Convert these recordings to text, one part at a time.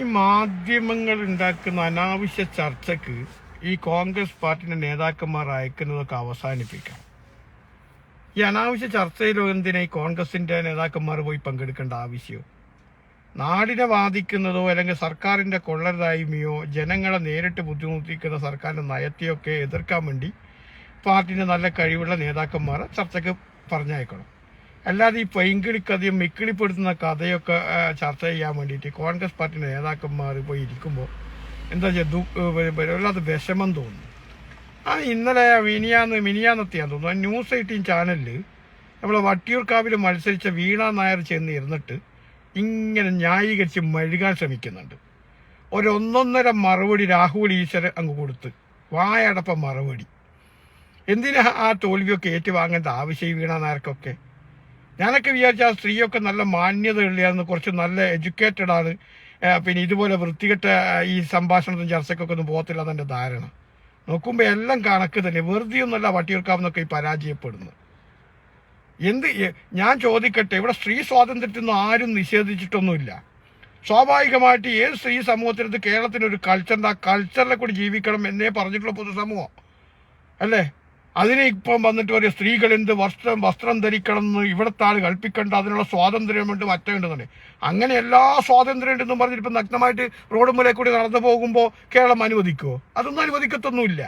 ഈ മാധ്യമങ്ങൾ ഉണ്ടാക്കുന്ന അനാവശ്യ ചർച്ചക്ക് ഈ കോൺഗ്രസ് പാർട്ടിയുടെ നേതാക്കന്മാർ അയക്കുന്നതൊക്കെ അവസാനിപ്പിക്കാം. ഈ അനാവശ്യ ചർച്ചയിലോ എന്തിനാ ഈ കോൺഗ്രസിന്റെ നേതാക്കന്മാർ പോയി പങ്കെടുക്കേണ്ട ആവശ്യമോ നാടിനെ വാദിക്കുന്നതോ അല്ലെങ്കിൽ സർക്കാരിന്റെ കൊള്ളരുതായ്മയോ ജനങ്ങളെ നേരിട്ട് ബുദ്ധിമുട്ടിക്കുന്ന സർക്കാരിന്റെ നയത്തെയൊക്കെ എതിർക്കാൻ വേണ്ടി പാർട്ടിന്റെ നല്ല കഴിവുള്ള നേതാക്കന്മാരെ ചർച്ചയ്ക്ക് പറഞ്ഞയക്കണം. അല്ലാതെ ഈ പൈങ്കിളിക്കഥയും മിക്കിളിപ്പെടുത്തുന്ന കഥയൊക്കെ ചർച്ച ചെയ്യാൻ വേണ്ടിയിട്ട് കോൺഗ്രസ് പാർട്ടി നേതാക്കന്മാർ പോയി ഇരിക്കുമ്പോൾ എന്താ വെച്ചാൽ വല്ലാത്ത വിഷമം തോന്നുന്നു. ആ ഇന്നലെ മിനിയാന്ന് മിനിയാന്നെത്തിയാൻ തോന്നുന്നു. ആ ന്യൂസ് എയ്റ്റീൻ ചാനലിൽ നമ്മളെ വട്ടിയൂർക്കാവിൽ മത്സരിച്ച വീണ നായർ ചെന്ന് ഇരുന്നിട്ട് ഇങ്ങനെ ന്യായീകരിച്ച് മെഴുകാൻ ശ്രമിക്കുന്നുണ്ട്. ഒരൊന്നൊന്നര മറുപടി രാഹുൽ ഈശ്വരൻ അങ്ങ് കൊടുത്ത് വായടപ്പ മറുപടി. എന്തിനാ ആ തോൽവിയൊക്കെ ഏറ്റുവാങ്ങേണ്ട ആവശ്യം വീണ നായർക്കൊക്കെ? ഞാനൊക്കെ വിചാരിച്ച ആ സ്ത്രീയൊക്കെ നല്ല മാന്യതയുള്ളതാണ് കുറച്ച് നല്ല എഡ്യൂക്കേറ്റഡ് ആണ്. പിന്നെ ഇതുപോലെ വൃത്തികെട്ട ഈ സംഭാഷണത്തിനും ചർച്ചയ്ക്കൊക്കെ ഒന്നും പോകത്തില്ല എന്നെ ധാരണ. നോക്കുമ്പോൾ എല്ലാം കണക്ക് തന്നെ. വെറുതെ ഒന്നല്ല വട്ടിയൂർക്കാവെന്നൊക്കെ ഈ പരാജയപ്പെടുന്നു എന്ത് ഞാൻ ചോദിക്കട്ടെ ഇവിടെ സ്ത്രീ സ്വാതന്ത്ര്യത്തിനൊന്നും ആരും നിഷേധിച്ചിട്ടൊന്നുമില്ല. സ്വാഭാവികമായിട്ട് ഏത് സ്ത്രീ സമൂഹത്തിനകത്ത് കേരളത്തിനൊരു കൾച്ചറുണ്ട് ആ കൾച്ചറിനെ കൂടി ജീവിക്കണം എന്നേ പറഞ്ഞിട്ടുള്ള പൊതുസമൂഹം. അല്ലേ? അതിനെ ഇപ്പം വന്നിട്ട് പറയും സ്ത്രീകൾ എന്ത് വസ്ത്രം വസ്ത്രം ധരിക്കണം എന്ന് ഇവിടുത്തെ ആൾ കൽപ്പിക്കേണ്ട അതിനുള്ള സ്വാതന്ത്ര്യമുണ്ട് മറ്റേണ്ടതുണ്ട്. അങ്ങനെ എല്ലാ സ്വാതന്ത്ര്യം ഉണ്ടെന്നും പറഞ്ഞിട്ട് ഇപ്പം നഗ്നമായിട്ട് റോഡ് മുലേ കൂടി നടന്നു പോകുമ്പോൾ കേരളം അനുവദിക്കുമോ അതൊന്നും അനുവദിക്കത്തൊന്നുമില്ല.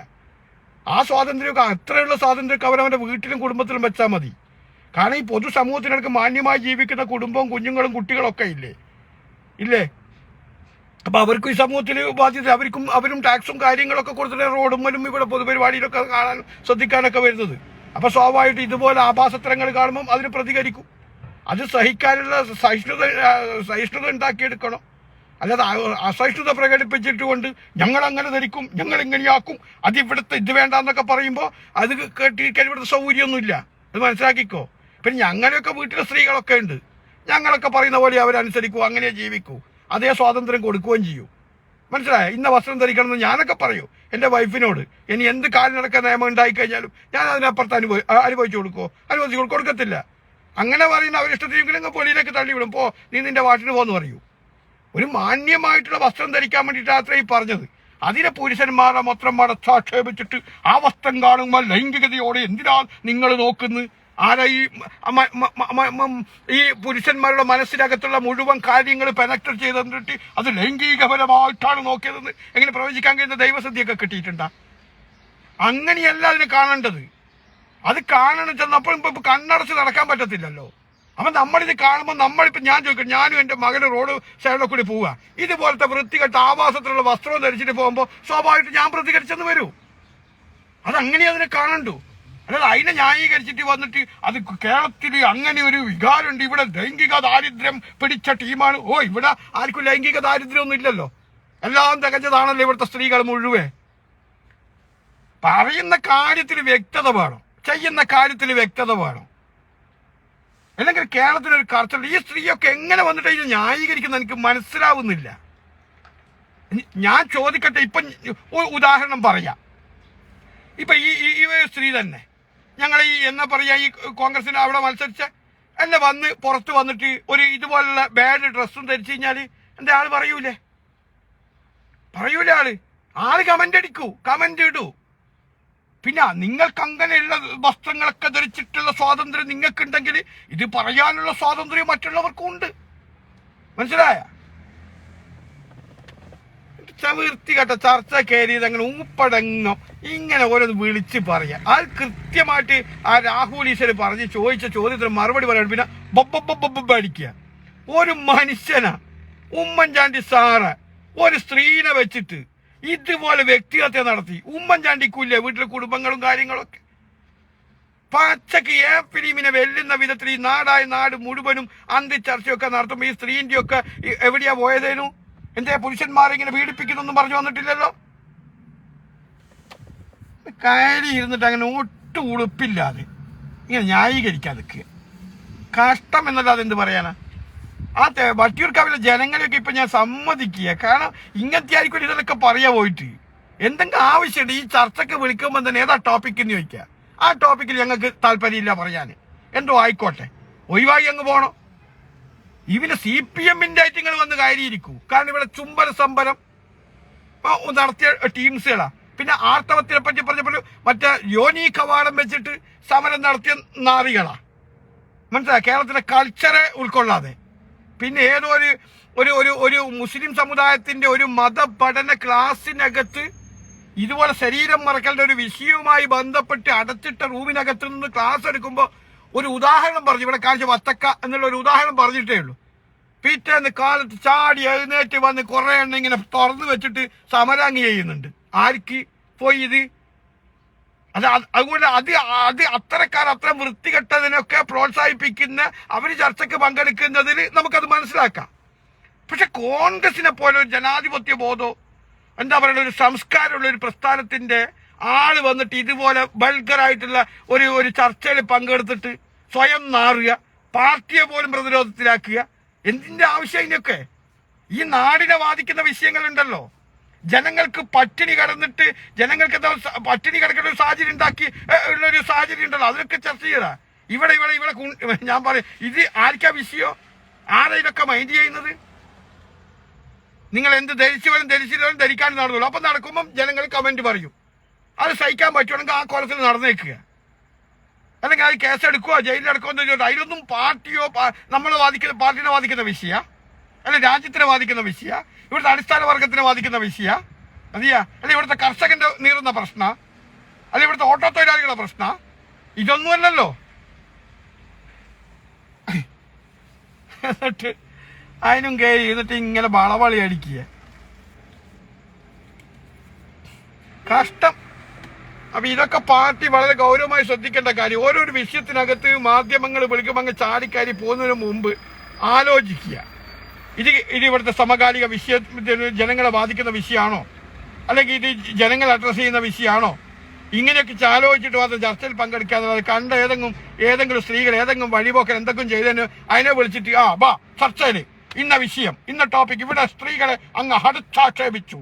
ആ സ്വാതന്ത്ര്യമൊക്കെ അത്രയുള്ള സ്വാതന്ത്ര്യമൊക്കെ അവരവന്റെ വീട്ടിലും കുടുംബത്തിലും വെച്ചാൽ മതി. കാരണം ഈ പൊതുസമൂഹത്തിനടക്ക് മാന്യമായി ജീവിക്കുന്ന കുടുംബവും കുഞ്ഞുങ്ങളും കുട്ടികളൊക്കെ ഇല്ലേ? ഇല്ലേ? അപ്പൊ അവർക്കും ഈ സമൂഹത്തിൽ ബാധ്യത. അവർക്കും അവരും ടാക്സും കാര്യങ്ങളൊക്കെ കൊടുത്തിട്ട് മലും ഇവിടെ പൊതുപരിപാടിയിലൊക്കെ കാണാൻ ശ്രദ്ധിക്കാനൊക്കെ വരുന്നത്. അപ്പൊ സ്വാഭാവികമായിട്ട് ഇതുപോലെ ആഭാസത്രങ്ങൾ കാണുമ്പോൾ അതിന് പ്രതികരിക്കും. അത് സഹിക്കാനുള്ള സഹിഷ്ണുത സഹിഷ്ണുത ഉണ്ടാക്കിയെടുക്കണം. അല്ലാതെ അസഹിഷ്ണുത പ്രകടിപ്പിച്ചിട്ട് കൊണ്ട് ഞങ്ങൾ അങ്ങനെ ധരിക്കും ഞങ്ങൾ ഇങ്ങനെയാക്കും അത് ഇവിടുത്തെ ഇത് വേണ്ടെന്നൊക്കെ പറയുമ്പോൾ അത് കേട്ടിരിക്കാൻ ഇവിടുത്തെ സൗകര്യമൊന്നുമില്ല. അത് മനസ്സിലാക്കിക്കോ. പിന്നെ ഞങ്ങളെയൊക്കെ വീട്ടിലെ സ്ത്രീകളൊക്കെ ഉണ്ട്. ഞങ്ങളൊക്കെ പറയുന്ന പോലെ അവരനുസരിക്കൂ അങ്ങനെ ജീവിക്കൂ. അതേ സ്വാതന്ത്ര്യം കൊടുക്കുകയും ചെയ്യൂ. മനസ്സിലായ? ഇന്ന വസ്ത്രം ധരിക്കണം എന്ന് ഞാനൊക്കെ പറയൂ. എന്റെ വൈഫിനോട് ഇനി എന്ത് കാലിനടക്ക നിയമം ഉണ്ടായി കഴിഞ്ഞാലും ഞാൻ അതിനപ്പുറത്ത് അനുഭവി അനുഭവിച്ചു കൊടുക്കുമോ അനുഭവിച്ചു കൊടു- കൊടുക്കത്തില്ല. അങ്ങനെ പറയുന്ന അവരിഷ്ടത്തിനെങ്കിലും പൊടിയിലേക്ക് തള്ളിവിടും. പോ നീ നിന്റെ വാട്ടിന് പോന്ന് പറയൂ. ഒരു മാന്യമായിട്ടുള്ള വസ്ത്രം ധരിക്കാൻ വേണ്ടിയിട്ട് അത്ര ഈ പറഞ്ഞത്. അതിനെ പുരുഷന്മാരെ മൊത്തം മടച്ചാക്ഷേപിച്ചിട്ട് ആ വസ്ത്രം കാണുമ്പോൾ ലൈംഗികതയോടെ എന്തിനാ നിങ്ങൾ നോക്കുന്നത്? ആരാ ഈ ഈ പുരുഷന്മാരുടെ മനസ്സിനകത്തുള്ള മുഴുവൻ കാര്യങ്ങൾ പെനക്ട് ചെയ്ത് തന്നിട്ട് അത് ലൈംഗികപരമായിട്ടാണ് നോക്കിയതെന്ന് എങ്ങനെ പ്രവചിക്കാൻ കഴിയുന്ന ദൈവസദ്യയൊക്കെ കിട്ടിയിട്ടുണ്ടാ? അങ്ങനെയല്ല അതിനെ കാണേണ്ടത്. അത് കാണണം ചെന്നപ്പോൾ ഇപ്പൊ കണ്ണടച്ച് നടക്കാൻ പറ്റത്തില്ലല്ലോ. അപ്പൊ നമ്മളിത് കാണുമ്പോൾ നമ്മളിപ്പോ ഞാൻ ചോദിക്കും ഞാനും എന്റെ മകന് റോഡ് സൈഡിൽ കൂടി പോവുക. ഇതുപോലത്തെ വൃത്തികെട്ട ആവാസത്തിലുള്ള വസ്ത്രം ധരിച്ചിട്ട് പോകുമ്പോൾ സ്വാഭാവികമായിട്ട് ഞാൻ പ്രതികരിച്ചെന്ന് വരൂ. അതങ്ങനെ അതിനെ കാണണ്ടു. അല്ലാതെ അതിനെ ന്യായീകരിച്ചിട്ട് വന്നിട്ട് അത് കേരളത്തിൽ അങ്ങനെ ഒരു വികാരമുണ്ട്. ഇവിടെ ലൈംഗിക ദാരിദ്ര്യം പിടിച്ച ടീമാണ്. ഓ ഇവിടെ ആർക്കും ലൈംഗിക ദാരിദ്ര്യം ഒന്നും ഇല്ലല്ലോ. എല്ലാം തികഞ്ഞതാണല്ലോ ഇവിടുത്തെ സ്ത്രീകൾ മുഴുവൻ. പറയുന്ന കാര്യത്തിൽ വ്യക്തത വേണം. ചെയ്യുന്ന കാര്യത്തിൽ വ്യക്തത വേണം. അല്ലെങ്കിൽ കേരളത്തിലൊരു കർച്ചൽ ഈ സ്ത്രീയൊക്കെ എങ്ങനെ വന്നിട്ട് ഇത് ന്യായീകരിക്കുന്ന എനിക്ക് മനസ്സിലാവുന്നില്ല. ഞാൻ ചോദിക്കട്ടെ. ഇപ്പം ഉദാഹരണം പറയാം. ഇപ്പൊ ഈ ഈ- സ്ത്രീ തന്നെ. ഞങ്ങൾ ഈ എന്നാ പറയാ ഈ കോൺഗ്രസിന് അവിടെ മത്സരിച്ച എന്നെ വന്ന് പുറത്ത് വന്നിട്ട് ഒരു ഇതുപോലുള്ള ബാഡ് ഡ്രസ്സും ധരിച്ചു കഴിഞ്ഞാൽ എന്റെ ആൾ പറയൂലേ? പറയൂലേ ആൾ? ആൾ കമന്റ് അടിക്കൂ കമന്റ് ഇടൂ. പിന്നെ നിങ്ങൾക്ക് അങ്ങനെയുള്ള വസ്ത്രങ്ങളൊക്കെ ധരിച്ചിട്ടുള്ള സ്വാതന്ത്ര്യം നിങ്ങൾക്കുണ്ടെങ്കിൽ ഇത് പറയാനുള്ള സ്വാതന്ത്ര്യം മറ്റുള്ളവർക്കും ഉണ്ട്. മനസ്സിലായ? കേട്ട ചർച്ച കയറിയത് അങ്ങനെ ഊപ്പടങ്ങോ. ഇങ്ങനെ ഓരോന്ന് വിളിച്ച് പറയാ. അത് കൃത്യമായിട്ട് ആ രാഹുൽ ഈശ്വര് പറഞ്ഞ് ചോദിച്ച ചോദ്യത്തിന് മറുപടി പറയാൻ പിന്നെ ബൊബ്ബൊബ്ബൊബ്ബ അടിക്കുക. ഒരു മനുഷ്യനാ ഉമ്മൻചാണ്ടി സാറ് ഒരു സ്ത്രീനെ വെച്ചിട്ട് ഇതുപോലെ വ്യക്തിഹത്യ നടത്തി. ഉമ്മൻചാണ്ടിക്കൂല്ലേ വീട്ടിലെ കുടുംബങ്ങളും കാര്യങ്ങളൊക്കെ? പച്ചക്ക് ഏ ഫിലിമിനെ വെല്ലുന്ന വിധത്തിൽ ഈ നാടായ നാട് മുഴുവനും അന്തിച്ചർച്ചയൊക്കെ നടത്തുമ്പോ ഈ സ്ത്രീന്റെ ഒക്കെ എവിടെയാ പോയതേനു? എന്തേ പുരുഷന്മാരെ ഇങ്ങനെ പീഡിപ്പിക്കുന്നൊന്നും പറഞ്ഞു വന്നിട്ടില്ലല്ലോ? കയറി ഇരുന്നിട്ട് അങ്ങനെ ഒട്ടും ഉളുപ്പില്ലാതെ ഇങ്ങനെ ന്യായീകരിക്കാൻ നിൽക്കുക കഷ്ടം എന്നല്ലാതെ എന്ത് പറയാനാ? ആ വട്ടിയൂർക്കാവിലെ ജനങ്ങളെയൊക്കെ ഇപ്പൊ ഞാൻ സമ്മതിക്കുക. കാരണം ഇങ്ങനത്തെ ആയിരിക്കും ഇതിലൊക്കെ പറയാ പോയിട്ട്. എന്തെങ്കിലും ആവശ്യമുണ്ട് ഈ ചർച്ചക്ക് വിളിക്കുമ്പോൾ തന്നെ ഏതാ ടോപ്പിക് എന്ന് ചോദിക്കുക. ആ ടോപ്പിക്കിൽ ഞങ്ങൾക്ക് താല്പര്യമില്ല പറയാൻ. എന്തോ ആയിക്കോട്ടെ. ഒഴിവായി അങ്ങ് പോണം. ഇവന് സി പി എമ്മിന്റെ ആയിട്ട് നിങ്ങൾ വന്ന് കയറിയിരിക്കൂ കാരണം ഇവിടെ ചുംബന സമ്പലം നടത്തിയ ടീംസുകളാ. പിന്നെ ആർത്തവത്തിനെ പറ്റി പറഞ്ഞപ്പോൾ മറ്റേ യോനി കവാടം വെച്ചിട്ട് സമരം നടത്തിയ നാറികളാ മനസ്സിലായി? കേരളത്തിലെ കൾച്ചറെ ഉൾക്കൊള്ളാതെ. പിന്നെ ഏതോ ഒരു ഒരു ഒരു ഒരു മുസ്ലിം സമുദായത്തിന്റെ ഒരു മതപഠന ക്ലാസ്സിനകത്ത് ഇതുപോലെ ശരീരം മറക്കലിന്റെ ഒരു വിഷയവുമായി ബന്ധപ്പെട്ട് അടച്ചിട്ട റൂമിനകത്ത് നിന്ന് ക്ലാസ് എടുക്കുമ്പോൾ ഒരു ഉദാഹരണം പറഞ്ഞു. ഇവിടെ കാണിച്ച വത്തക്ക എന്നുള്ള ഒരു ഉദാഹരണം പറഞ്ഞിട്ടേ ഉള്ളൂ. പിറ്റേന്ന് കാലത്ത് ചാടി എഴുന്നേറ്റ് വന്ന് കുറേ എണ്ണ ഇങ്ങനെ തുറന്നു വെച്ചിട്ട് സമരാങ്ങി ചെയ്യുന്നുണ്ട്. ആർക്ക്? പോയി ഇത്? അത് അത് അതുകൊണ്ട് അത് അത് അത്തരക്കാർ അത്ര വൃത്തികെട്ടതിനൊക്കെ പ്രോത്സാഹിപ്പിക്കുന്ന അവർ ചർച്ചയ്ക്ക് പങ്കെടുക്കുന്നതിൽ നമുക്കത് മനസ്സിലാക്കാം. പക്ഷെ കോൺഗ്രസിനെ പോലെ ഒരു ജനാധിപത്യ ബോധോ എന്താ പറയുക ഒരു സംസ്കാരമുള്ള ഒരു പ്രസ്ഥാനത്തിന്റെ ആൾ വന്നിട്ട് ഇതുപോലെ ബൾഗറായിട്ടുള്ള ഒരു ഒരു ചർച്ചയിൽ പങ്കെടുത്തിട്ട് സ്വയം നാറുക പാർട്ടിയെ പോലും പ്രതിരോധത്തിലാക്കുക എന്തിന്റെ ആവശ്യം ഇതിനൊക്കെ ഈ നാടിനെ ബാധിക്കുന്ന വിഷയങ്ങളുണ്ടല്ലോ. ജനങ്ങൾക്ക് പട്ടിണി കടന്നിട്ട് ജനങ്ങൾക്ക് എന്താ പട്ടിണി കിടക്കുന്ന ഒരു സാഹചര്യം ഉണ്ടാക്കി ഉള്ള ഒരു സാഹചര്യം ഉണ്ടല്ലോ. അതിനൊക്കെ ചർച്ച ചെയ്താ ഇവിടെ ഇവിടെ ഇവിടെ ഞാൻ പറയും ഇത് ആർക്കാ വിഷയോ? ആരാ ഇതൊക്കെ മൈൻഡ് ചെയ്യുന്നത്? നിങ്ങൾ എന്ത് ധരിച്ചവരും ധരിച്ചില്ലവരും ധരിക്കാൻ നടന്നുള്ളൂ അപ്പൊ നടക്കുമ്പം ജനങ്ങൾ കമന്റ് പറയും. അത് സഹിക്കാൻ പറ്റുവാണെങ്കിൽ ആ കോലത്തിൽ നടന്നേക്കുക. അല്ലെങ്കിൽ അത് കേസെടുക്കുക ജയിലിലടക്കുമോ എന്ന് ചോദിച്ചാൽ അതിലൊന്നും പാർട്ടിയോ നമ്മളെ വാദിക്കുന്ന പാർട്ടിനെ ബാധിക്കുന്ന വിഷയ? അല്ലെ രാജ്യത്തിനെ ബാധിക്കുന്ന വിഷയ? ഇവിടുത്തെ അടിസ്ഥാന വർഗത്തിനെ ബാധിക്കുന്ന വിഷയ? അതിയാ? അല്ലെ ഇവിടുത്തെ കർഷകന്റെ നീറുന്ന പ്രശ്ന? അല്ലെ ഇവിടുത്തെ ഓട്ടോ തൊഴിലാളികളുടെ പ്രശ്ന? ഇതൊന്നുമല്ലല്ലോ. എന്നിട്ട് അതിനും കയറി എന്നിട്ട് ഇങ്ങനെ വളവളി അടിക്കുക. കഷ്ടം. അപ്പൊ ഇതൊക്കെ പാർട്ടി വളരെ ഗൗരവമായി ശ്രദ്ധിക്കേണ്ട കാര്യം. ഓരോ വിഷയത്തിനകത്ത് മാധ്യമങ്ങൾ വിളിക്കുമ്പോൾ അങ്ങ് ചാടിക്കാരി പോകുന്നതിന് മുമ്പ് ആലോചിക്കുക. ഇത് ഇത് ഇവിടുത്തെ സമകാലിക വിഷയ ജനങ്ങളെ ബാധിക്കുന്ന വിഷയമാണോ? അല്ലെങ്കിൽ ഇത് ജനങ്ങൾ അഡ്രസ് ചെയ്യുന്ന വിഷയമാണോ? ഇങ്ങനെയൊക്കെ ആലോചിച്ചിട്ട് മാത്രം ചർച്ചയിൽ പങ്കെടുക്കാതെ കണ്ട ഏതെങ്കിലും ഏതെങ്കിലും സ്ത്രീകൾ ഏതെങ്കിലും വഴിപോക്കൻ എന്തെങ്കിലും ചെയ്തതിന് അതിനെ വിളിച്ചിട്ട് ആ ബാ ചർച്ചയിൽ ഇന്ന വിഷയം ഇന്ന ടോപ്പിക് ഇവിടെ സ്ത്രീകളെ അങ്ങ് ഹടുത്താക്ഷേപിച്ചു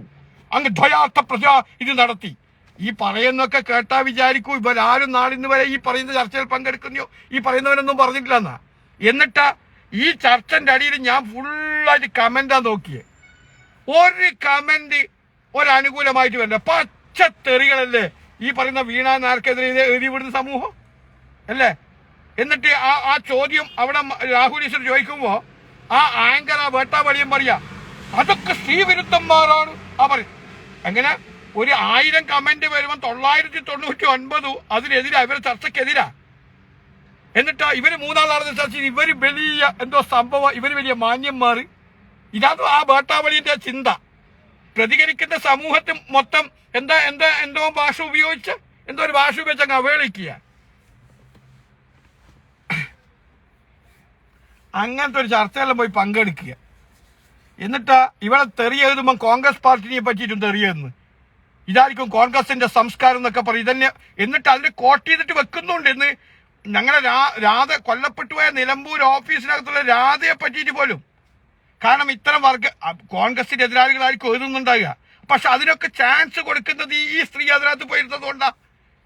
അങ്ങ് ദ്വയാർത്ഥ പ്രചാ ഇത് നടത്തി. ഈ പറയുന്നൊക്കെ കേട്ടാ വിചാരിക്കൂ. ഇവരാരും നാളിന്ന് വരെ ഈ പറയുന്ന ചർച്ചയിൽ പങ്കെടുക്കുന്നയോ? ഈ പറയുന്നവരൊന്നും പറഞ്ഞിട്ടില്ലെന്നാ? എന്നിട്ട് ഈ ചർച്ചന്റെ അടിയിൽ ഞാൻ ഫുള്ളായിട്ട് കമന്റാ നോക്കിയേ. ഒരു കമന്റ് ഒരനുകൂലമായിട്ട് വരില്ല. പച്ച തെറികളല്ലേ ഈ പറയുന്ന വീണ നാർക്കെതിരെ എഴുതിവിടുന്ന എഴുതി വിടുന്ന സമൂഹം? അല്ലേ? എന്നിട്ട് ആ ആ ചോദ്യം അവിടെ രാഹുൽ ഈശ്വർ ചോദിക്കുമ്പോ ആ ആങ്കർ ആ വേട്ടാവളിയും പറയാ അതൊക്കെ സ്ത്രീവിരുദ്ധന്മാരാണ് ആ പറയും. എങ്ങനെ? ഒരു ആയിരം കമന്റ് വരുമ്പോൾ തൊള്ളായിരത്തി തൊണ്ണൂറ്റി ഒൻപത് അതിനെതിരാ ഇവരെ ചർച്ചക്കെതിരാ എന്നിട്ട് ഇവർ മൂന്നാം നടന്ന ചർച്ചയിൽ ഇവർ വലിയ എന്തോ സംഭവം ഇവർ വലിയ മാന്യന്മാർ. ഇതാണ് ആ ബേട്ടാവളിന്റെ ചിന്ത? പ്രതികരിക്കുന്ന സമൂഹത്തിൽ മൊത്തം എന്താ എന്താ എന്തോ ഭാഷ ഉപയോഗിച്ച് എന്തോ ഒരു ഭാഷ ഉപയോഗിച്ച് അങ്ങ് അവഹേളിക്കുക അങ്ങനത്തെ ഒരു ചർച്ചയെല്ലാം പോയി പങ്കെടുക്കുക. എന്നിട്ടാ ഇവിടെ തെറിയെഴുതുമ്പോൾ കോൺഗ്രസ് പാർട്ടിനെ പറ്റിയിട്ടും തെറി എഴുതുന്നു ഇതായിരിക്കും കോൺഗ്രസിന്റെ സംസ്കാരം എന്നൊക്കെ പറയും. ഇതന്നെ എന്നിട്ട് അതിന് കോട്ട് ചെയ്തിട്ട് വെക്കുന്നുണ്ട് എന്ന് ഞങ്ങളെ രാധ കൊല്ലപ്പെട്ടു പോയ നിലമ്പൂർ ഓഫീസിനകത്തുള്ള രാധയെ പറ്റിയിട്ട് പോലും. കാരണം ഇത്തരം വർഗ കോൺഗ്രസിന്റെ എതിരാളികളായിരിക്കും എഴുതുന്നുണ്ടാകുക പക്ഷെ അതിനൊക്കെ ചാൻസ് കൊടുക്കുന്നത് ഈ സ്ത്രീ അതിനകത്ത് പോയിരുന്നത് കൊണ്ടാ.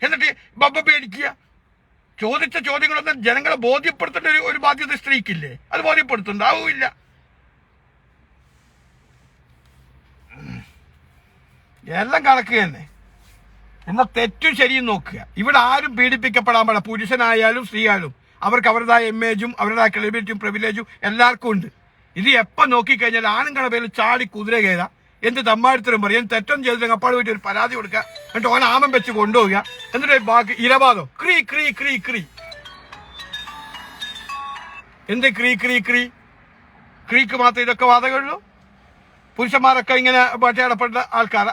എന്നിട്ട് ബബ്ബ പേടിക്കുക. ചോദിച്ച ചോദ്യങ്ങളൊന്നും ജനങ്ങളെ ബോധ്യപ്പെടുത്തേണ്ട ഒരു ബാധ്യത സ്ത്രീക്കില്ലേ? അത് ബോധ്യപ്പെടുത്തുണ്ടാവില്ല എല്ലാം കണക്ക് തന്നെ. എന്നാൽ തെറ്റും ശരിയും നോക്കുക. ഇവിടെ ആരും പീഡിപ്പിക്കപ്പെടാൻ പാടില്ല. പുരുഷനായാലും സ്ത്രീയായാലും. അവർക്ക് അവരുടേതായ ഇമേജും അവരുടേതായ ക്രെഡിബിലിറ്റിയും പ്രിവിലേജും എല്ലാവർക്കും ഉണ്ട്. ഇത് എപ്പം നോക്കിക്കഴിഞ്ഞാൽ ആണുങ്ങളുടെ പേരിൽ ചാടി കുതിര കയറാം. എന്ത് തമ്മാടുത്തരം പറയും? തെറ്റം ചെയ്തിട്ട് അപ്പാട് പോയിട്ട് ഒരു പരാതി കൊടുക്കുക. എന്നിട്ട് ഓൻ ആമം വെച്ച് കൊണ്ടുപോവുക. എന്നിട്ട് ബാക്കി ഇരവാദം. ക്രീ ക്രീ ക്രീ ക്രീ. എന്ത് ക്രീ ക്രീ ക്രീ? ക്രീക്ക് മാത്രം ഇതൊക്കെ വാദങ്ങളുള്ളൂ? പുരുഷന്മാരൊക്കെ ഇങ്ങനെ വേട്ടയാടപ്പെട്ട ആൾക്കാരാ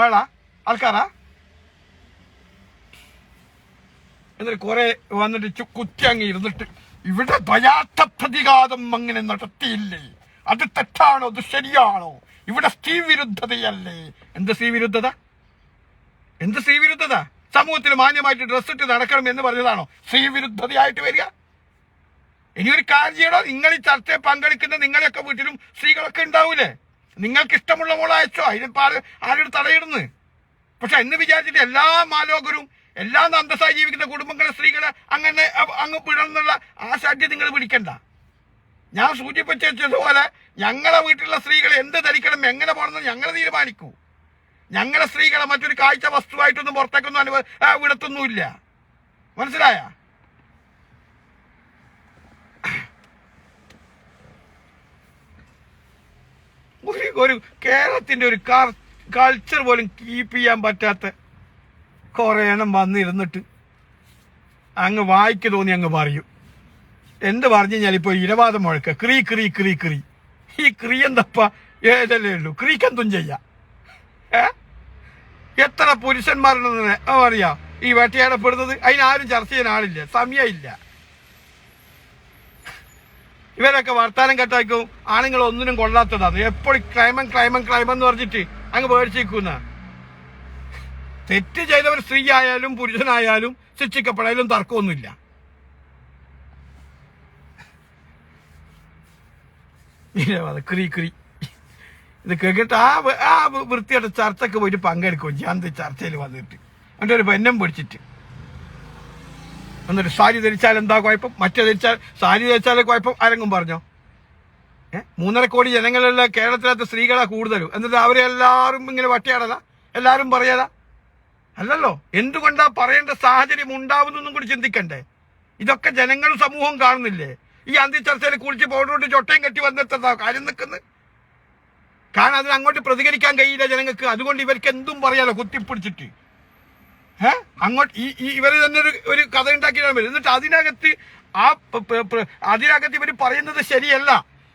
ആളാ? ആൾക്കാരാ? എന്നിട്ട് കുറെ വന്നിട്ട് അങ്ങ് ഇരുന്നിട്ട് ഇവിടെ ഭയാത്ത പ്രതിഘാതം അങ്ങനെ നടത്തിയില്ലേ? അത് തെറ്റാണോ? അത് ശരിയാണോ? ഇവിടെ സ്ത്രീ വിരുദ്ധതയല്ലേ? എന്ത് സ്ത്രീ വിരുദ്ധത? എന്ത് സ്ത്രീ വിരുദ്ധത? സമൂഹത്തിൽ മാന്യമായിട്ട് ഡ്രസ് ഇട്ട് നടക്കണം എന്ന് പറഞ്ഞതാണോ? സ്ത്രീ വിരുദ്ധതയായിട്ട് വരിക. ഇനി ഒരു കാര്യം ചെയ്യണോ. നിങ്ങൾ ഈ ചർച്ചയിൽ പങ്കെടുക്കുന്ന നിങ്ങളെയൊക്കെ വീട്ടിലും സ്ത്രീകളൊക്കെ ഉണ്ടാവൂലേ? നിങ്ങൾക്ക് ഇഷ്ടമുള്ള മോളെ അയച്ചോ? അതിന് ആര് ആരും തടയിടുന്നു? പക്ഷെ എന്ന് വിചാരിച്ചിട്ട് എല്ലാ മാലോകരും എല്ലാ അന്തസ്സായി ജീവിക്കുന്ന കുടുംബങ്ങളെ സ്ത്രീകളെ അങ്ങനെ അങ്ങ് വിടണമെന്നുള്ള ആ സാധ്യത നിങ്ങൾ പിടിക്കണ്ട ഞാൻ സൂചിപ്പിച്ചതുപോലെ ഞങ്ങളെ വീട്ടിലുള്ള സ്ത്രീകൾ എന്ത് ധരിക്കണം എങ്ങനെ പോകണമെന്ന് ഞങ്ങൾ തീരുമാനിക്കൂ. ഞങ്ങളെ സ്ത്രീകളെ മറ്റൊരു കാഴ്ച വസ്തുവായിട്ടൊന്നും പുറത്തേക്കൊന്നും അനുഭവ വിടത്തൊന്നുമില്ല. മനസ്സിലായ? ഒരു കേരളത്തിന്റെ ഒരു കൾച്ചർ പോലും കീപ്പ് ചെയ്യാൻ പറ്റാത്ത കുറെ എണ്ണം വന്നിരുന്നിട്ട് അങ്ങ് വായിക്ക് തോന്നി അങ്ങ് പറയും. എന്ത് പറഞ്ഞു കഴിഞ്ഞാൽ ഇപ്പൊ ഇരവാദം മുഴക്ക. ക്രീ ക്രീ ക്രീ ക്രീ. ഈ ക്രീ എന്തപ്പ? ഏതല്ലേ ഉള്ളൂ? ക്രീക്കെന്തും ചെയ്യ ചെയ്യാം. ഏ? എത്ര പുരുഷന്മാരുണ്ടെന്ന് അറിയാം. ഈ വേട്ടയാടപ്പെടുന്നത് അതിനാരും ചർച്ച ചെയ്യാൻ ആളില്ല. സമയമില്ല. ഇവരൊക്കെ വർത്താനം കേട്ടാക്കും ആണുങ്ങൾ ഒന്നിനും കൊള്ളാത്തതാണ് എപ്പോഴും ക്രൈമം ക്രൈമം ക്രൈമം എന്ന് പറഞ്ഞിട്ട് അങ്ങ് പേടിച്ചിരിക്കുന്ന തെറ്റ് ചെയ്തവർ സ്ത്രീ ആയാലും പുരുഷനായാലും ശിക്ഷിക്കപ്പെടാനും തർക്കമൊന്നുമില്ല. ഇരവാദം ക്രീ ക്രീ. ഇത് കേട്ടിട്ട് ആ ആ വൃത്തിയുടെ ചർച്ചക്ക് പോയിട്ട് പങ്കെടുക്കും ഞാൻ ചർച്ചയിൽ വന്നിട്ട്. എന്റെ ഒരു പെന്നം പിടിച്ചിട്ട്. എന്നിട്ട് സാരി ധരിച്ചാൽ എന്താ കുഴപ്പം? മറ്റേ ധരിച്ചാൽ സാരി ധരിച്ചാലേ കുഴപ്പം? ആരെങ്കിലും പറഞ്ഞോ? മൂന്നര കോടി ജനങ്ങളുള്ള കേരളത്തിനകത്ത് സ്ത്രീകളാ കൂടുതലും. എന്നിട്ട് അവരെ എല്ലാവരും ഇങ്ങനെ വട്ടയാടല? എല്ലാവരും പറയാല? അല്ലല്ലോ. എന്തുകൊണ്ടാ പറയേണ്ട സാഹചര്യം ഉണ്ടാവുന്നൊന്നും കൂടി ചിന്തിക്കണ്ടേ? ഇതൊക്കെ ജനങ്ങളും സമൂഹം കാണുന്നില്ലേ? ഈ അന്തിച്ചർച്ചയിൽ കുളിച്ച് പൗഡറിട്ട് ചൊട്ടയും കെട്ടി വന്നിട്ടെന്താ കാര്യം നിൽക്കുന്നത് കാരണം അതിന് അങ്ങോട്ട് പ്രതികരിക്കാൻ കഴിയില്ല ജനങ്ങൾക്ക്. അതുകൊണ്ട് ഇവർക്ക് എന്തും പറയാലോ കുത്തിപ്പിടിച്ചിട്ട്. ഏ അങ്ങോട്ട് ഈ ഇവർ തന്നെ ഒരു ഒരു കഥ ഉണ്ടാക്കിയാണ് വരും. എന്നിട്ട് അതിനകത്ത് ആ അതിനകത്ത് ഇവർ പറയുന്നത് ശരിയല്ല.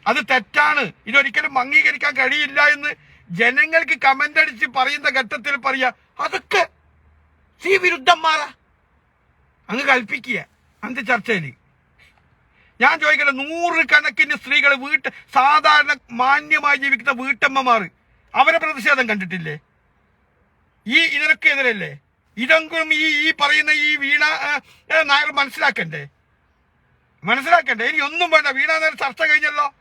അത് തെറ്റാണ്. ഇതൊരിക്കലും അംഗീകരിക്കാൻ കഴിയില്ല എന്ന് ജനങ്ങൾക്ക് കമന്റ് അടിച്ച് പറയുന്ന ഘട്ടത്തിൽ പറയാ അതൊക്കെ സി വിരുദ്ധന്മാരാ. അങ്ങ് കൽപ്പിക്കുക. അന്ത്യ ചർച്ചയിൽ. ഞാൻ ചോദിക്കട്ടെ നൂറുകണക്കിന് സ്ത്രീകൾ വീട്ട് സാധാരണ മാന്യമായി ജീവിക്കുന്ന വീട്ടമ്മമാർ അവരെ പ്രതിഷേധം കണ്ടിട്ടില്ലേ? ഈ ഇതിനൊക്കെ എതിരല്ലേ? ഇതെങ്കിലും ഈ ഈ പറയുന്ന ഈ വീണ നായർ മനസ്സിലാക്കണ്ടേ? മനസ്സിലാക്കണ്ടേ? ഇനി ഒന്നും വേണ്ട. വീണ നായർ ചർച്ച കഴിഞ്ഞല്ലോ.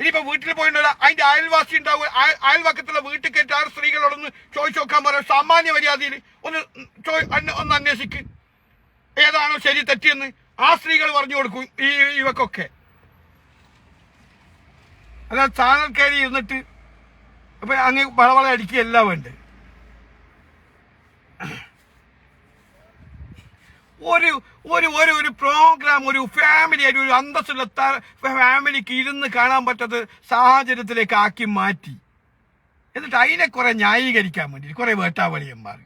ഇനിയിപ്പോ വീട്ടിൽ പോയിട്ടുള്ള അതിന്റെ അയൽവാസി ഉണ്ടാവും. അയ- അയൽവക്കത്തുള്ള വീട്ടിൽ കയറ്റി ആ സ്ത്രീകളോടൊന്ന് ചോദിച്ചു നോക്കാൻ പറയാം. സാമാന്യ മര്യാദയിൽ ഒന്ന് ഒന്ന് അന്വേഷിക്ക്. ഏതാണോ ശരി തെറ്റിയെന്ന് ആ സ്ത്രീകൾ പറഞ്ഞു കൊടുക്കും ഈ ഇവക്കൊക്കെ. അല്ല ചാനൽ കയറി ഇരുന്നിട്ട് അപ്പൊ അങ്ങ് വളവള അടിക്കുകയല്ല വേണ്ടത്. ഒരു ഒരു ഒരു ഒരു പ്രോഗ്രാം ഒരു ഫാമിലി ആയിട്ട് ഒരു അന്തസ്സുള്ള ഫാമിലിക്ക് ഇരുന്ന് കാണാൻ പറ്റാത്ത സാഹചര്യത്തിലേക്ക് ആക്കി മാറ്റി. എന്നിട്ട് അതിനെ കുറെ ന്യായീകരിക്കാൻ വേണ്ടി കുറെ വേട്ടാവളിയന്മാർ.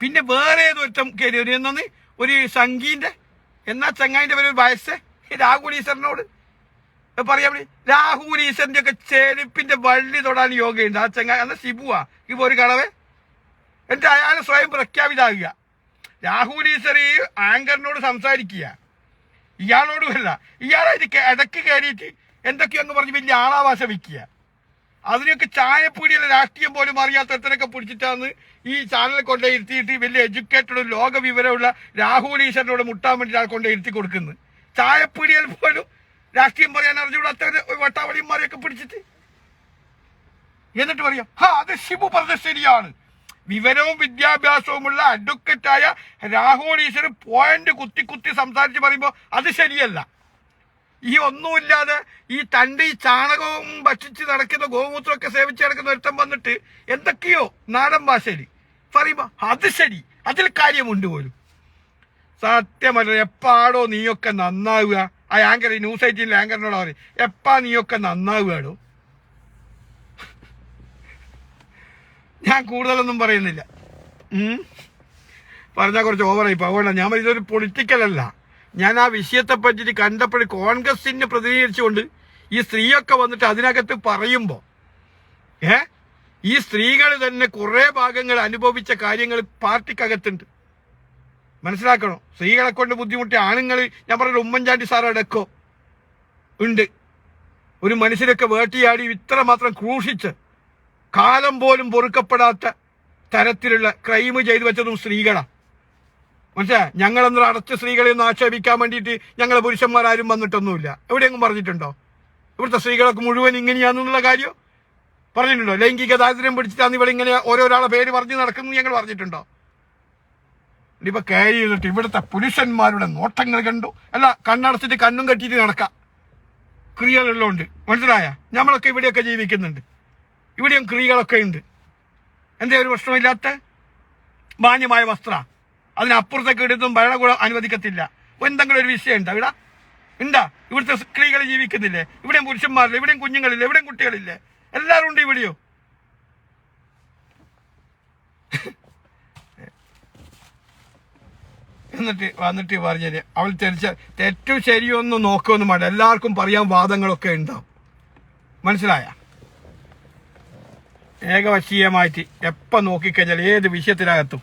പിന്നെ വേറെ ഏതൊറ്റം കയറി എന്നു ഒരു സംഗീന്റെ എന്നാ ചങ്ങായിന്റെ പേര് വയസ്സ്? രാഹുൽ ഈശ്വരനോട്. പറയാൻ വേണ്ടി ഈശ്വരന്റെ ഒക്കെ ചെരുപ്പിന്റെ വള്ളി തൊടാൻ യോഗയുണ്ട്. ആ ചങ്ങായി എന്നാ ശിബുവാ. ഇപ്പൊ ഒരു കടവേ. എന്നിട്ട് അയാൾ സ്വയം പ്രഖ്യാപിതാകുക രാഹുൽ ഈശ്വർ ഈ ആങ്കറിനോട് സംസാരിക്കുക. ഇയാളോടുമല്ല ഇയാളതിന് ഇടയ്ക്ക് കയറിയിട്ട് അങ്ങ് പറഞ്ഞ് വലിയ ആളാവാശ വയ്ക്കുക അതിനൊക്കെ ചായപ്പീടിയിലെ രാഷ്ട്രീയം പോലും അറിയാത്ത എത്രയൊക്കെ പിടിച്ചിട്ടാന്ന് ഈ ചാനൽ കൊണ്ടേ ഇരുത്തിയിട്ട് വലിയ എഡ്യൂക്കേറ്റഡ് ലോക വിവരമുള്ള രാഹുൽ ഈശ്വരനോട് മുട്ടാൻ വേണ്ടി ആൾ കൊണ്ടേ ഇരുത്തി കൊടുക്കുന്നത്. ചായപ്പീടിയിൽ പോലും രാഷ്ട്രീയം പറയാൻ അറിഞ്ഞുകൂടാത്ത വട്ടാവളിയന്മാരെയൊക്കെ പിടിച്ചിട്ട്. എന്നിട്ട് പറയാം ഹാ അത് ഷിബു പറഞ്ഞത് ശരിയാണ് വിവരവും വിദ്യാഭ്യാസവുമുള്ള അഡ്വക്കറ്റായ രാഹുൽ ഈശ്വർ പോയിന്റ് കുത്തി കുത്തി സംസാരിച്ച് പറയുമ്പോൾ അത് ശരിയല്ല. ഈ ഒന്നുമില്ലാതെ ഈ തണ്ട് ഈ ചാണകവും ഭക്ഷിച്ച് നടക്കുന്ന ഗോമൂത്രമൊക്കെ സേവിച്ച് നടക്കുന്ന ഒരുത്തം വന്നിട്ട് എന്തൊക്കെയോ നാടൻ ഭാഷയിൽ പറയുമ്പോ അത് ശരി. അതിൽ കാര്യമുണ്ട് പോലും. സത്യമല്ല എപ്പാടോ നീയൊക്കെ നന്നാവുക. ആ ആങ്കർ ന്യൂസ് ഐറ്റീനിലെ ആങ്കറിനോട് പറയും എപ്പാ നീയൊക്കെ നന്നാവുകയാടോ? ഞാൻ കൂടുതലൊന്നും പറയുന്നില്ല. പറഞ്ഞാൽ കുറച്ച് ഓവറായി പോകണ്ട ഞാൻ ഇതൊരു പൊളിറ്റിക്കൽ അല്ല. ഞാൻ ആ വിഷയത്തെ പറ്റിയിട്ട് കണ്ടപ്പോൾ കോൺഗ്രസിനെ പ്രതിനിധീകരിച്ചുകൊണ്ട് ഈ സ്ത്രീയൊക്കെ വന്നിട്ട് അതിനകത്ത് പറയുമ്പോൾ ഏ? ഈ സ്ത്രീകൾ തന്നെ കുറേ ഭാഗങ്ങൾ അനുഭവിച്ച കാര്യങ്ങൾ പാർട്ടിക്കകത്തുണ്ട്. മനസ്സിലാക്കണം? സ്ത്രീകളെ കൊണ്ട് ബുദ്ധിമുട്ടി ആണുങ്ങൾ ഞാൻ പറഞ്ഞ ഉമ്മൻചാണ്ടി സാർ അടക്കോ? ഉണ്ട്. ഒരു മനുഷ്യരൊക്കെ വേട്ടിയാടി ഇത്ര മാത്രം ക്രൂശിച്ച് കാലം പോലും പൊറുക്കപ്പെടാത്ത തരത്തിലുള്ള ക്രൈം ചെയ്തു വെച്ചതും സ്ത്രീകളാ. മനസ്സിലെ ഞങ്ങളെന്നുള്ള അടച്ച സ്ത്രീകളെ ഒന്ന് ആക്ഷേപിക്കാൻ വേണ്ടിയിട്ട് ഞങ്ങളെ പുരുഷന്മാരാരും വന്നിട്ടൊന്നുമില്ല. എവിടെയെങ്കിലും പറഞ്ഞിട്ടുണ്ടോ? ഇവിടുത്തെ സ്ത്രീകളൊക്കെ മുഴുവൻ ഇങ്ങനെയാണെന്നുള്ള കാര്യം? പറഞ്ഞിട്ടുണ്ടോ? ലൈംഗിക ദാരിദ്ര്യം പിടിച്ചിട്ടാണ് ഇവിടെ ഇങ്ങനെ ഓരോരാളെ പേര് പറഞ്ഞ് നടക്കുന്നു ഞങ്ങൾ പറഞ്ഞിട്ടുണ്ടോ? ഇപ്പൊ കയറി ചെയ്തിട്ട് ഇവിടുത്തെ പുരുഷന്മാരുടെ നോട്ടങ്ങൾ കണ്ടു. അല്ല കണ്ണടച്ചിട്ട് കണ്ണും കെട്ടിയിട്ട് നടക്കാം. ക്രിയകളുള്ളതുകൊണ്ട്. മനസ്സിലായ? നമ്മളൊക്കെ ഇവിടെയൊക്കെ ജീവിക്കുന്നുണ്ട്. ഇവിടെയും ക്രിയകളൊക്കെ ഉണ്ട്. എന്തേ ഒരു പ്രശ്നമില്ലാത്ത? മാന്യമായ വസ്ത്ര. അതിനപ്പുറത്തേക്ക് ഇടുന്നതും ഭരണകൂടം അനുവദിക്കത്തില്ല. എന്തെങ്കിലും ഒരു വിഷയം ഉണ്ടോ ഇവിടെ? ഉണ്ടാ? ഇവിടുത്തെ സ്ത്രീകൾ ജീവിക്കുന്നില്ലേ? ഇവിടെയും പുരുഷന്മാരില്ല? ഇവിടെയും കുഞ്ഞുങ്ങളില്ല? ഇവിടെയും കുട്ടികളില്ലേ? എല്ലാവരും ഉണ്ട് ഇവിടെയോ? എന്നിട്ട് വന്നിട്ട് പറഞ്ഞത് അവൾ തെരിച്ച തെറ്റും ശരിയൊന്നും നോക്കുമെന്നും വേണ്ട. എല്ലാവർക്കും പറയാൻ വാദങ്ങളൊക്കെ ഉണ്ടാവും. മനസ്സിലായ? ഏകവശീയമായിട്ട് എപ്പം നോക്കിക്കഴിഞ്ഞാൽ ഏത് വിഷയത്തിനകത്തും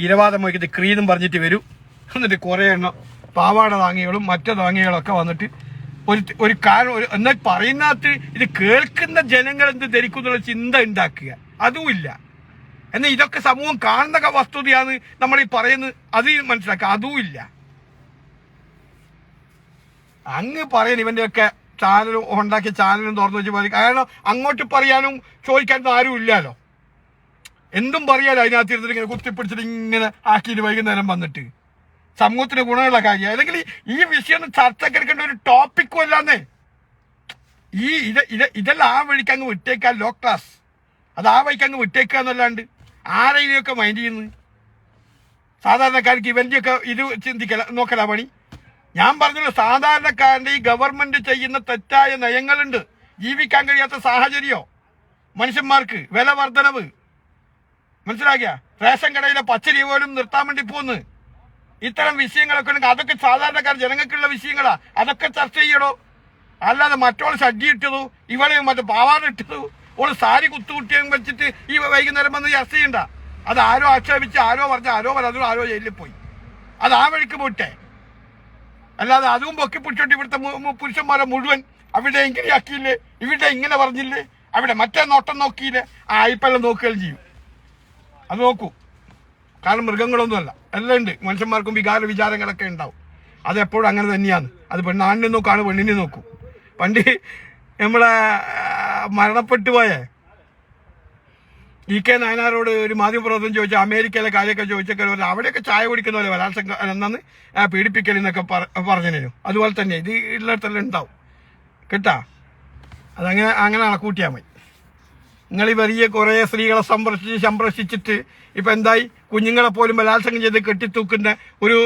ഇരവാദം വയ്ക്കിട്ട് ക്രീതും പറഞ്ഞിട്ട് വരും. എന്നിട്ട് കുറേ എണ്ണം പാവാട താങ്ങികളും മറ്റു താങ്ങികളൊക്കെ വന്നിട്ട് ഒരു ഒരു കാരണം ഒരു എന്നാൽ പറയുന്നകത്ത് ഇത് കേൾക്കുന്ന ജനങ്ങൾ എന്ത് ധരിക്കും എന്നുള്ള ചിന്ത ഉണ്ടാക്കുക. അതുമില്ല എന്നാൽ ഇതൊക്കെ സമൂഹം കാണുന്ന വസ്തുതയാണ് നമ്മൾ ഈ പറയുന്നത്. അത് മനസ്സിലാക്കുക. അതുമില്ല അങ്ങ് പറയുന്ന ഇവന്റെയൊക്കെ ചാനലും ഉണ്ടാക്കിയ ചാനലും തുറന്നു വെച്ച് പറയും. കാരണം അങ്ങോട്ട് പറയാനും ചോദിക്കാനും ആരും ഇല്ലല്ലോ എന്തും പറയാലോ അതിനകത്ത് ഇരുന്നിട്ട് ഇങ്ങനെ കുത്തിപ്പിടിച്ചിട്ട് ഇങ്ങനെ ആക്കിയിട്ട് വൈകുന്നേരം വന്നിട്ട്. സമൂഹത്തിന് ഗുണമുള്ള കാര്യം അല്ലെങ്കിൽ ഈ വിഷയം ചർച്ചയ്ക്ക് എടുക്കേണ്ട ഒരു ടോപ്പിക്കും അല്ലാന്നേ. ഈ ഇത് ഇത് ഇതെല്ലാം ആ വഴിക്ക് അങ്ങ് വിട്ടേക്കാൻ ലോ ക്ലാസ് അത് ആ വഴിക്ക് അങ്ങ് വിട്ടേക്കുക എന്നല്ലാണ്ട് ഒക്കെ മൈൻഡ് ചെയ്യുന്നു? സാധാരണക്കാർക്ക് ഇവന്റെയൊക്കെ ഇത് ചിന്തിക്കല നോക്കല പണി? ഞാൻ പറഞ്ഞല്ലോ സാധാരണക്കാരന്റെ ഈ ഗവൺമെന്റ് ചെയ്യുന്ന തെറ്റായ നയങ്ങളുണ്ട്. ജീവിക്കാൻ കഴിയാത്ത സാഹചര്യമോ? മനുഷ്യന്മാർക്ക് വില വർധനവ്. മനസ്സിലാക്കിയ? റേഷൻ കടയിലെ പച്ചരി പോലും നിർത്താൻ വേണ്ടി പോന്ന്. ഇത്തരം വിഷയങ്ങളൊക്കെ ഉണ്ടെങ്കിൽ അതൊക്കെ സാധാരണക്കാർ ജനങ്ങൾക്കുള്ള വിഷയങ്ങളാ. അതൊക്കെ ചർച്ച ചെയ്യണോ? അല്ലാതെ മറ്റോൾ ഷഡ്ജി ഇട്ടതു ഇവളെ മറ്റേ പാവാട ഇട്ടതു ഓൾ സാരി കുത്തുകുട്ടിയും വെച്ചിട്ട് ഈ വൈകുന്നേരം വന്ന് ചർച്ച ചെയ്യണ്ട. അത് ആരോ ആക്ഷേപിച്ച് ആരോ പറഞ്ഞ ആരോ പറഞ്ഞു ആരോ ജയിലിൽ പോയി. അത് ആ വഴിക്ക് പോട്ടെ അല്ലാതെ അതും പൊക്കി പിടിച്ചോണ്ട് ഇവിടുത്തെ പുരുഷന്മാരെ മുഴുവൻ അവിടെ ഇങ്ങനെ ആക്കിയില്ലേ? ഇവിടെ ഇങ്ങനെ പറഞ്ഞില്ലേ? അവിടെ മറ്റേ നോട്ടം നോക്കിയില്ലേ? ആ അയപ്പെല്ലാം നോക്കുകയും ചെയ്യും. അത് നോക്കൂ. കാരണം മൃഗങ്ങളൊന്നുമല്ല. എല്ലാം ഉണ്ട് മനുഷ്യന്മാർക്കും വികാര വിചാരങ്ങളൊക്കെ ഉണ്ടാവും. അത് എപ്പോഴും അങ്ങനെ തന്നെയാണ്. അത് പെണ്ണാണിനെ നോക്കാണ് പെണ്ണിനെ നോക്കൂ. പണ്ട് നമ്മളെ മരണപ്പെട്ടു പോയേ ഇ കെ നായനാരോട് ഒരു മാധ്യമപ്രവർത്തനം ചോദിച്ച അമേരിക്കയിലെ കാര്യമൊക്കെ ചോദിച്ചൊക്കെ അവിടെയൊക്കെ ചായ കുടിക്കുന്ന പോലെ ബലാത്സംഗ എന്നാന്ന് പീഡിപ്പിക്കൽ എന്നൊക്കെ പറഞ്ഞു അതുപോലെ തന്നെ ഇത് ഉള്ളിടത്തെല്ലാം ഉണ്ടാവും. കേട്ടാ? അതങ്ങനെ അങ്ങനെ കണക്കൂട്ടിയാൽ മതി. നിങ്ങൾ ഈ വലിയ കുറേ സ്ത്രീകളെ സംരക്ഷിച്ച് സംരക്ഷിച്ചിട്ട് ഇപ്പം എന്തായി? കുഞ്ഞുങ്ങളെ പോലും ബലാത്സംഗം ചെയ്ത് കെട്ടിത്തൂക്കുന്ന ഒരു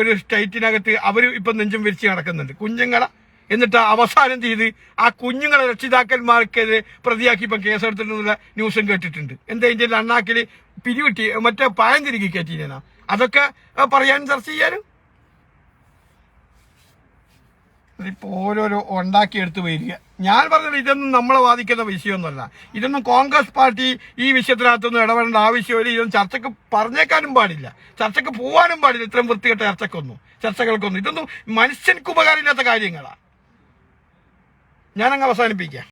ഒരു സ്റ്റേറ്റിനകത്ത് അവർ ഇപ്പം നെഞ്ചും വിരിച്ച് നടക്കുന്നുണ്ട്. കുഞ്ഞുങ്ങളെ എന്നിട്ട് അവസാനം ചെയ്ത് ആ കുഞ്ഞുങ്ങളെ രക്ഷിതാക്കന്മാർക്കെതിരെ പ്രതിയാക്കി ഇപ്പം കേസെടുത്തിട്ടുള്ള ന്യൂസും കേട്ടിട്ടുണ്ട്. എന്താ ഇന്ത്യയിൽ അണ്ണാക്കിൽ പിരിവിട്ടി മറ്റേ പായം തിരികെ കയറ്റിനാ അതൊക്കെ പറയാൻ ചർച്ച ചെയ്യാനും? ഇതിപ്പോ ഓരോരോ ഉണ്ടാക്കിയെടുത്ത് വരിക. ഞാൻ പറഞ്ഞത് ഇതൊന്നും നമ്മളെ വാദിക്കുന്ന വിഷയമൊന്നുമല്ല. ഇതൊന്നും കോൺഗ്രസ് പാർട്ടി ഈ വിഷയത്തിനകത്തൊന്നും ഇടപെടേണ്ട ആവശ്യമില്ല. ഇതൊന്നും ചർച്ചക്ക് പറഞ്ഞേക്കാനും പാടില്ല. ചർച്ചക്ക് പോകാനും പാടില്ല. ഇത്രയും വൃത്തികെട്ട ചർച്ചക്കൊന്നും ചർച്ചകൾക്കൊന്നും. ഇതൊന്നും മനുഷ്യർക്ക് ഉപകാരമില്ലാത്ത കാര്യങ്ങളാണ് ഞാനങ്ങ് അവസാനിപ്പിക്കാം.